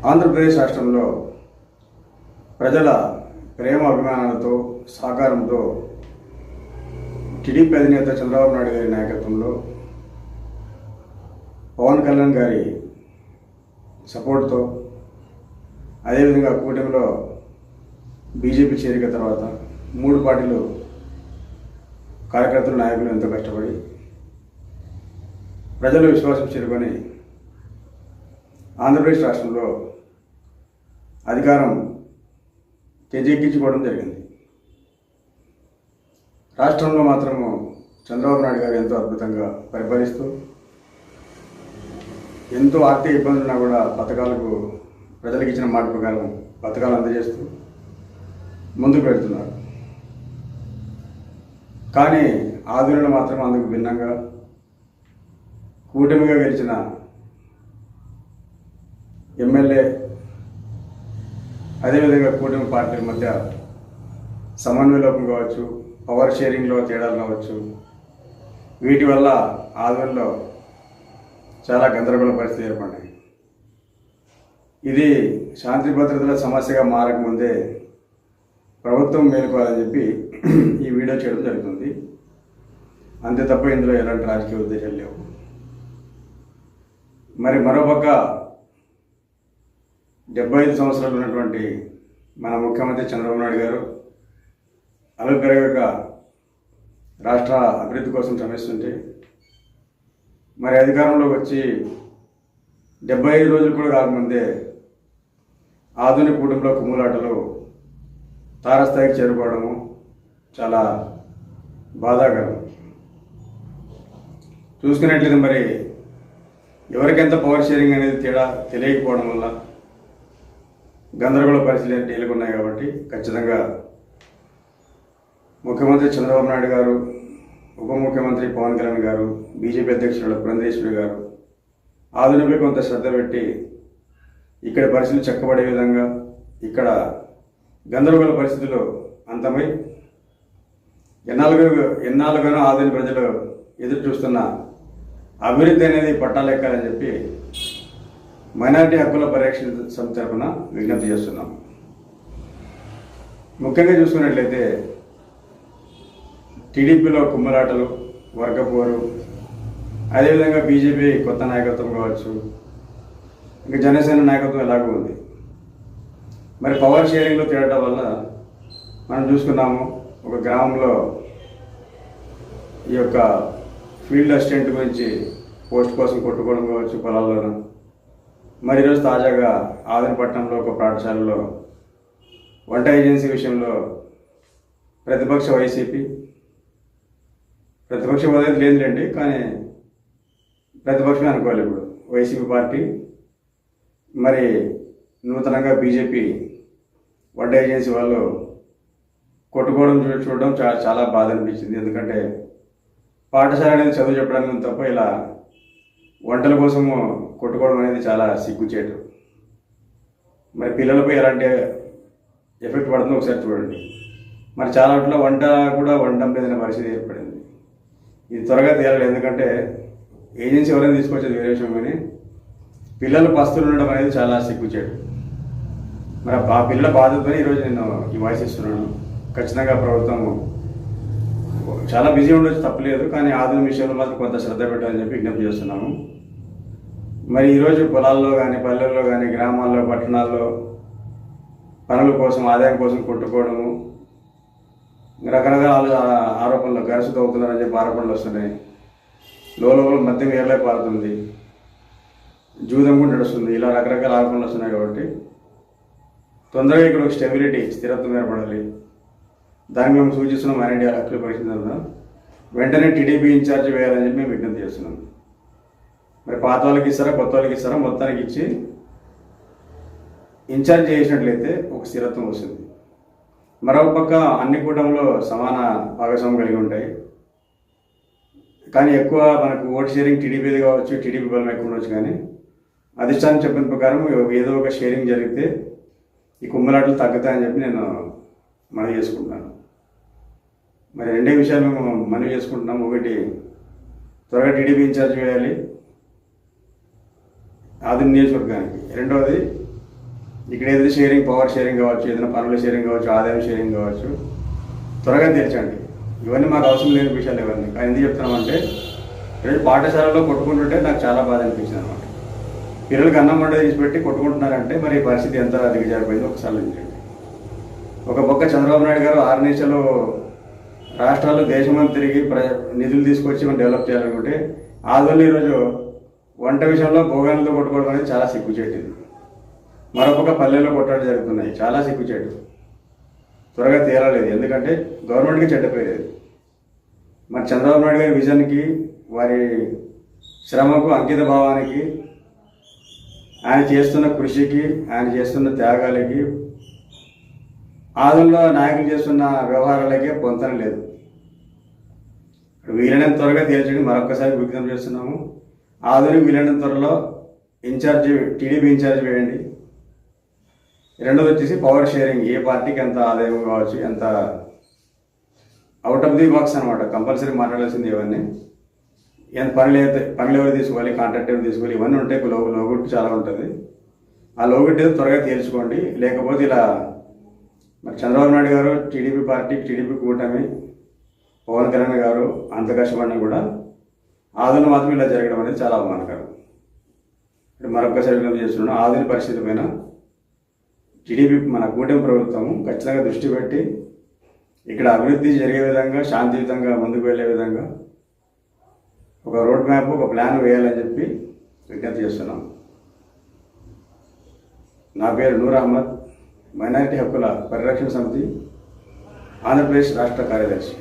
ఆంధ్రప్రదేశ్ రాష్ట్రంలో ప్రజల ప్రేమ అభిమానాలతో సహకారంతో టీడీపీ అధినేత చంద్రబాబు నాయుడు గారి నాయకత్వంలో పవన్ కళ్యాణ్ గారి సపోర్ట్తో అదేవిధంగా కూటమిలో బీజేపీ చేరిక తర్వాత మూడు పార్టీలు కార్యకర్తలు నాయకులు ఎంతో కష్టపడి ప్రజల విశ్వాసం చేరుకొని ఆంధ్రప్రదేశ్ రాష్ట్రంలో అధికారం తెజెక్కించుకోవడం జరిగింది. రాష్ట్రంలో మాత్రము చంద్రబాబు నాయుడు గారు ఎంతో అద్భుతంగా పరిపాలిస్తూ ఎంతో ఆర్థిక ఇబ్బందులు ఉన్నా కూడా పథకాలకు ప్రజలకు ఇచ్చిన మాట ప్రకారం పథకాలు అందజేస్తూ ముందుకు వెళ్తున్నారు. కానీ ఆధునిలో మాత్రం అందుకు భిన్నంగా కూటమిగా గెలిచిన ఎమ్మెల్యే అదేవిధంగా కూటమి పార్టీల మధ్య సమన్వయలోపం కావచ్చు పవర్ షేరింగ్లో తేడాలు కావచ్చు వీటి వల్ల ఆధ్వర్యంలో చాలా గందరగోళ పరిస్థితి ఏర్పడినాయి ఇది శాంతి భద్రతల సమస్యగా మారకముందే ప్రభుత్వం మేలుకోవాలని చెప్పి ఈ వీడియో చేయడం జరుగుతుంది. అంతే తప్ప ఇందులో ఎలాంటి రాజకీయ ఉద్దేశాలు లేవు. మరి మరోపక్క డెబ్బై ఐదు సంవత్సరాలు ఉన్నటువంటి మన ముఖ్యమంత్రి చంద్రబాబు నాయుడు గారు అలవి పెరగక రాష్ట్ర అభివృద్ధి కోసం శ్రమిస్తుంటే మరి అధికారంలోకి వచ్చి డెబ్బై ఐదు రోజులు కూడా కాకముందే ఆధునిక కుటుంబంలో కుమ్ములాటలు తారస్థాయికి చేరుకోవడము చాలా బాధాకరం. చూసుకున్నట్లయితే మరి ఎవరికెంత పవర్ షేరింగ్ అనేది తేడా తెలియకపోవడం వల్ల గందరగోళ పరిస్థితులు నెలకొన్నాయి కాబట్టి ఖచ్చితంగా ముఖ్యమంత్రి చంద్రబాబు నాయుడు గారు ఉప ముఖ్యమంత్రి పవన్ కళ్యాణ్ గారు బీజేపీ అధ్యక్షుడు పురంధేశ్వరి గారు ఆధునికపై కొంత శ్రద్ధ పెట్టి ఇక్కడ పరిస్థితులు చెక్కబడే విధంగా ఇక్కడ గందరగోళ పరిస్థితులు అంతమై ఎన్నాళ్ళుగా ఎన్నాళ్ళుగానో ఆధునిక ప్రజలు ఎదురు చూస్తున్న అభివృద్ధి అనేది పట్టాలెక్కాలని చెప్పి మైనారిటీ హక్కుల పరిరక్షణ సమితి తరఫున విజ్ఞప్తి చేస్తున్నాం. ముఖ్యంగా చూసుకున్నట్లయితే టీడీపీలో కుమ్మలాటలు వర్గపోరు అదేవిధంగా బీజేపీ కొత్త నాయకత్వం కావచ్చు ఇంకా జనసేన నాయకత్వం ఎలాగో ఉంది. మరి పవర్ షేరింగ్లో తేడటం వల్ల మనం చూసుకున్నాము ఒక గ్రామంలో ఈ యొక్క ఫీల్డ్ అసిస్టెంట్ గురించి పోస్ట్ కోసం కొట్టుకోవడం కావచ్చు పొలాల్లోనూ. మరి ఈరోజు తాజాగా ఆదినపట్నంలో ఒక పాఠశాలలో వంట ఏజెన్సీ విషయంలో ప్రతిపక్ష వైసీపీ ప్రతిపక్ష హోదా లేదులేండి కానీ ప్రతిపక్షమే అనుకోవాలి ఇప్పుడు. వైసీపీ పార్టీ మరి నూతనంగా బీజేపీ వంట ఏజెన్సీ వాళ్ళు కొట్టుకోవడం చూ చూడడం చాలా చాలా బాధ అనిపించింది. ఎందుకంటే పాఠశాల అనేది చదువు చెప్పడానికి తప్ప ఇలా వంటల కోసము కొట్టుకోవడం అనేది చాలా సిగ్గుచేటు మరి పిల్లలపై ఎలాంటి ఎఫెక్ట్ పడుతుందో ఒకసారి చూడండి. మరి చాలా వాటిలో వంట కూడా వండడం లేదనే పరిస్థితి ఏర్పడింది. ఇది త్వరగా తీయాలి ఎందుకంటే ఏజెన్సీ ఎవరైనా తీసుకొచ్చేది వేరే విషయం కానీ పిల్లలు పస్తులు ఉండడం అనేది చాలా సిగ్గుచేటు మరి ఆ పిల్లల బాధ్యతని ఈరోజు నేను ఈ వాయిస్ ఇస్తున్నాను. ఖచ్చితంగా ప్రభుత్వం చాలా బిజీ ఉండొచ్చు తప్పలేదు కానీ ఆధునిక విషయంలో మాత్రం కొంత శ్రద్ధ పెట్టాలని చెప్పి విజ్ఞప్తి చేస్తున్నాము. మరి ఈరోజు పొలాల్లో కానీ పల్లెల్లో కానీ గ్రామాల్లో పట్టణాల్లో పనుల కోసం ఆదాయం కోసం కొట్టుకోవడము రకరకాల ఆరోపణలు గరసుతో అవుతున్నారని చెప్పి ఆరోపణలు వస్తున్నాయి. లోపల మద్యం ఏర్లే పారుతుంది. జూదం కూడా నడుస్తుంది. ఇలా రకరకాల ఆరోపణలు వస్తున్నాయి కాబట్టి తొందరగా ఇక్కడ ఒక స్టెబిలిటీ స్థిరత్వం ఏర్పడాలి. దాన్ని మేము సూచిస్తున్నాం మన ఇండియా హక్కుల పరిస్థితి వెంటనే టీడీపీ ఇన్ఛార్జ్ వేయాలని చెప్పి మేము విజ్ఞప్తి చేస్తున్నాం. మరి పాత వాళ్ళకి ఇస్తారా కొత్త వాళ్ళకి ఇస్తారా మొత్తానికి ఇచ్చి ఇన్ఛార్జ్ చేసినట్లయితే ఒక స్థిరత్వం వస్తుంది. మరొక పక్క అన్ని కూటంలో సమాన భాగస్వామ్యం కలిగి ఉంటాయి. కానీ ఎక్కువ మనకు ఓట్ షేరింగ్ టీడీపీది కావచ్చు టీడీపీ బలం ఎక్కువ ఉండొచ్చు కానీ అధిష్టానం చెప్పిన ప్రకారం ఏదో ఒక షేరింగ్ జరిగితే ఈ కుమ్మలాటలు తగ్గుతాయని చెప్పి నేను మనవి చేసుకుంటున్నాను. మరి రెండే విషయాలు మేము మనవి చేసుకుంటున్నాం. ఒకటి త్వరగా టీడీపీ ఇన్ఛార్జ్ వేయాలి అది నియోజకవర్గానికి. రెండవది ఇక్కడ ఏదైతే షేరింగ్ పవర్ షేరింగ్ కావచ్చు ఏదైనా పనుల షేరింగ్ కావచ్చు ఆదాయం షేరింగ్ కావచ్చు త్వరగా తీర్చండి. ఇవన్నీ మాకు అవసరం లేని విషయాలు ఇవన్నీ. కానీ ఎందుకు చెప్తున్నామంటే ఈరోజు పాఠశాలలో కొట్టుకుంటుంటే నాకు చాలా బాధ అనిపించింది అనమాట పిల్లలకి అన్నం వంట తీసి పెట్టి కొట్టుకుంటున్నారంటే మరి ఈ పరిస్థితి ఎంత దిగజారిపోయిందో ఒకసారి ఆలోచించండి. ఒక పక్క చంద్రబాబు నాయుడు గారు ఆరు నిమిషాలు రాష్ట్రాలు దేశమంతా తిరిగి ప్ర నిధులు తీసుకొచ్చి మనం డెవలప్ చేయాలనుకుంటే ఆదోళ్ళు ఈరోజు వంట విషయంలో భోగాలతో కొట్టుకోవడం అనేది చాలా సిగ్గుచేటిది. మరొక పల్లెల్లో కొట్టడం జరుగుతున్నాయి. చాలా సిగ్గుచేటు. త్వరగా తేలలేదు ఎందుకంటే గవర్నమెంట్కి చెడ్డ పేరు మరి చంద్రబాబు నాయుడు గారి విజన్కి వారి శ్రమకు అంకిత భావానికి ఆయన చేస్తున్న కృషికి ఆయన చేస్తున్న త్యాగాలకి ఆదుల్లో నాయకులు చేస్తున్న వ్యవహారాలకే పొంతన లేదు. వీలైనంత త్వరగా తేల్చండి. మరొకసారి విజ్ఞప్తి చేస్తున్నాము. ఆధునిక వీలైన త్వరలో ఇన్ఛార్జ్ టీడీపీ ఇన్ఛార్జ్ వేయండి. రెండోది వచ్చేసి పవర్ షేరింగ్ ఏ పార్టీకి ఎంత ఆదాయం కావచ్చు ఎంత అవుట్ ఆఫ్ ది బాక్స్ అనమాట కంపల్సరీ మాట్లాడాల్సింది ఇవన్నీ. ఎంత పనులు అయితే పనులు ఎవరు తీసుకోవాలి కాంట్రాక్ట్ ఎవరు తీసుకోవాలి ఇవన్నీ ఉంటాయి లోగు లోగుట్టు చాలా ఉంటుంది. ఆ లోగుట్టు ఏదో త్వరగా తేల్చుకోండి. లేకపోతే ఇలా మరి చంద్రబాబు నాయుడు గారు టీడీపీ పార్టీ టీడీపీ కూటమి పవన్ కళ్యాణ్ గారు అంత కష్టపడినా కూడా ఆదులు మాత్రం ఇలా జరగడం అనేది చాలా అవమానకరం. ఇప్పుడు మరొకసారి విజ్ఞప్తి చేస్తున్నాను ఆధునిక పరిస్థితి పైన టీడీపీ మన కూటమి ప్రభుత్వం ఖచ్చితంగా దృష్టి పెట్టి ఇక్కడ అభివృద్ధి జరిగే విధంగా శాంతియుతంగా ముందుకు వెళ్ళే విధంగా ఒక రోడ్ మ్యాప్ ఒక ప్లాన్ వేయాలని చెప్పి విజ్ఞప్తి చేస్తున్నాం. నా పేరు నూర్ అహ్మద్ మైనారిటీ హక్కుల పరిరక్షణ సమితి ఆంధ్రప్రదేశ్ రాష్ట్ర కార్యదర్శి.